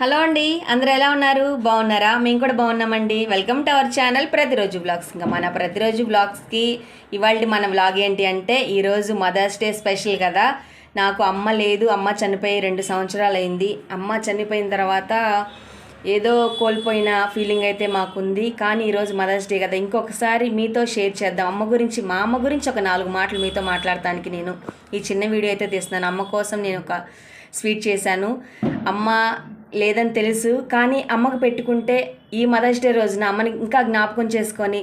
Hello అండి అందరూ ఎలా ఉన్నారు? బాగున్నారా? మేము కూడా బాగున్నామండి. వెల్కమ్ టు అవర్ ఛానల్ ప్రతిరోజు బ్లాగ్స్ ఇంకా మన ప్రతిరోజు బ్లాగ్స్కి ఇవాళ మన బ్లాగ్ ఏంటి అంటే ఈరోజు మదర్స్ డే స్పెషల్ కదా. నాకు అమ్మ లేదు అమ్మ చనిపోయి రెండు సంవత్సరాలు అయింది. అమ్మ చనిపోయిన తర్వాత ఏదో కోల్పోయిన ఫీలింగ్ అయితే మాకుంది. కానీ ఈరోజు మదర్స్ డే కదా. ఇంకొకసారి మీతో షేర్ చేద్దాం. అమ్మ గురించి మా అమ్మ గురించి ఒక నాలుగు మాటలు మీతో మాట్లాడటానికి నేను ఈ చిన్న వీడియో అయితే తీస్తున్నాను. అమ్మ కోసం నేను ఒక స్వీట్ చేశాను. అమ్మ లేదని తెలుసు. కానీ అమ్మకు పెట్టుకుంటే ఈ మదర్స్ డే రోజున అమ్మని ఇంకా జ్ఞాపకం చేసుకొని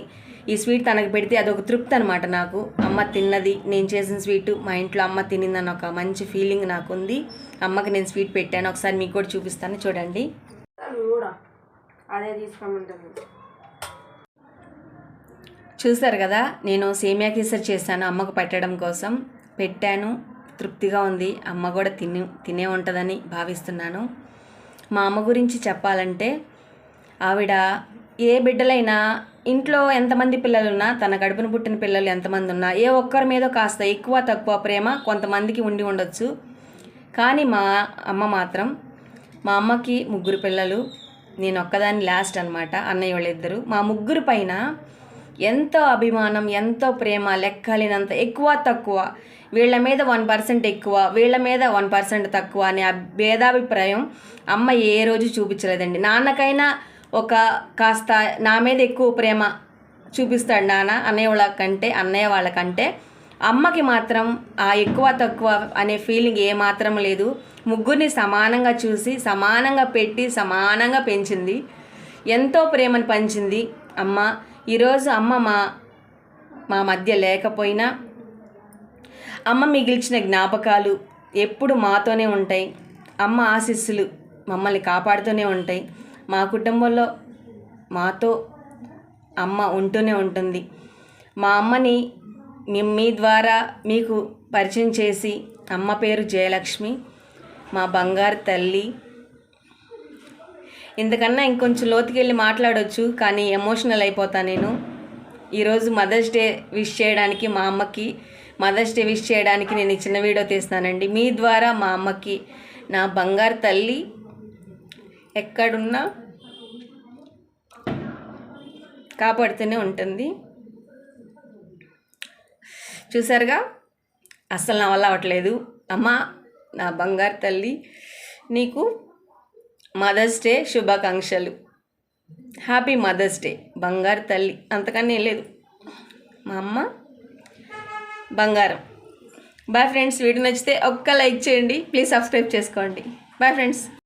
ఈ స్వీట్ తనకు పెడితే అదొక తృప్తి అనమాట నాకు. అమ్మ తిన్నది నేను చేసిన స్వీట్ మా ఇంట్లో అమ్మ తినిందని ఒక మంచి ఫీలింగ్ నాకు ఉంది అమ్మకి నేను స్వీట్ పెట్టాను. ఒకసారి మీకు కూడా చూపిస్తాను. చూడండి. అదే చూసారు కదా నేను సేమియా కేసరి చేశాను అమ్మకు పెట్టడం కోసం. పెట్టాను. తృప్తిగా ఉంది. అమ్మ కూడా తిని తినే ఉంటుందని భావిస్తున్నాను. మా అమ్మ గురించి చెప్పాలంటే ఆవిడ ఏ బిడ్డలైనా ఇంట్లో ఎంతమంది పిల్లలున్నా తన గడుపున పుట్టిన పిల్లలు ఎంతమంది ఉన్నా ఏ ఒక్కరి మీద కాస్త ఎక్కువ తక్కువ ప్రేమ కొంతమందికి ఉండి ఉండొచ్చు. కానీ మా అమ్మ మాత్రం మా అమ్మకి ముగ్గురు పిల్లలు నేను ఒక్కదాన్ని లాస్ట్ అనమాట అన్నయ్య వాళ్ళిద్దరు. మా ముగ్గురు పైన ఎంతో అభిమానం ఎంతో ప్రేమ లెక్కలేనంత ఎక్కువ తక్కువ. వీళ్ళ మీద వన్ పర్సెంట్ ఎక్కువ వీళ్ళ మీద వన్ పర్సెంట్ తక్కువ అనే భేదాభిప్రాయం అమ్మ ఏ రోజు చూపించలేదండి. నాన్నకైనా ఒక కాస్త నా మీద ఎక్కువ ప్రేమ చూపిస్తాడు నాన్న అన్నయ్య వాళ్ళ కంటే. అన్నయ్య వాళ్ళకంటే అమ్మకి మాత్రం ఆ ఎక్కువ తక్కువ అనే ఫీలింగ్ ఏ మాత్రం లేదు. ముగ్గురిని సమానంగా చూసి సమానంగా పెట్టి సమానంగా పెంచింది. ఎంతో ప్రేమను పంచింది అమ్మ. ఈరోజు అమ్మ మా మా మధ్య లేకపోయినా అమ్మ మిగిల్చిన జ్ఞాపకాలు ఎప్పుడు మాతోనే ఉంటాయి. అమ్మ ఆశీస్సులు మమ్మల్ని కాపాడుతూనే ఉంటాయి. మా కుటుంబంలో మాతో అమ్మ ఉంటూనే ఉంటుంది. మా అమ్మని మీ ద్వారా మీకు పరిచయం చేసి అమ్మ పేరు జయలక్ష్మి మా బంగారు తల్లి ఇంతకన్నా ఇంకొంచెం లోతుకెళ్ళి మాట్లాడవచ్చు కానీ ఎమోషనల్ అయిపోతా నేను. ఈరోజు మదర్స్ డే విష్ చేయడానికి మా అమ్మకి మదర్స్ డే విష్ చేయడానికి నేను ఈ చిన్న వీడియో తీస్తానండి. మీ ద్వారా మా అమ్మకి నా బంగారు తల్లి ఎక్కడున్నా కాపాడుతూనే ఉంటుంది. చూసారుగా? అస్సలు నా వల్ల అవ్వట్లేదు. అమ్మ నా బంగారు తల్లి నీకు మదర్స్ డే శుభాకాంక్షలు. Happy mother's day. బంగారు తల్లి. అంతకన్నా లేదు. మా అమ్మ బంగారం. బాయ్ ఫ్రెండ్స్ వీడియో నచ్చితే ఒక్క లైక్ చేయండి. ప్లీజ్ సబ్స్క్రైబ్ చేసుకోండి. Bye friends.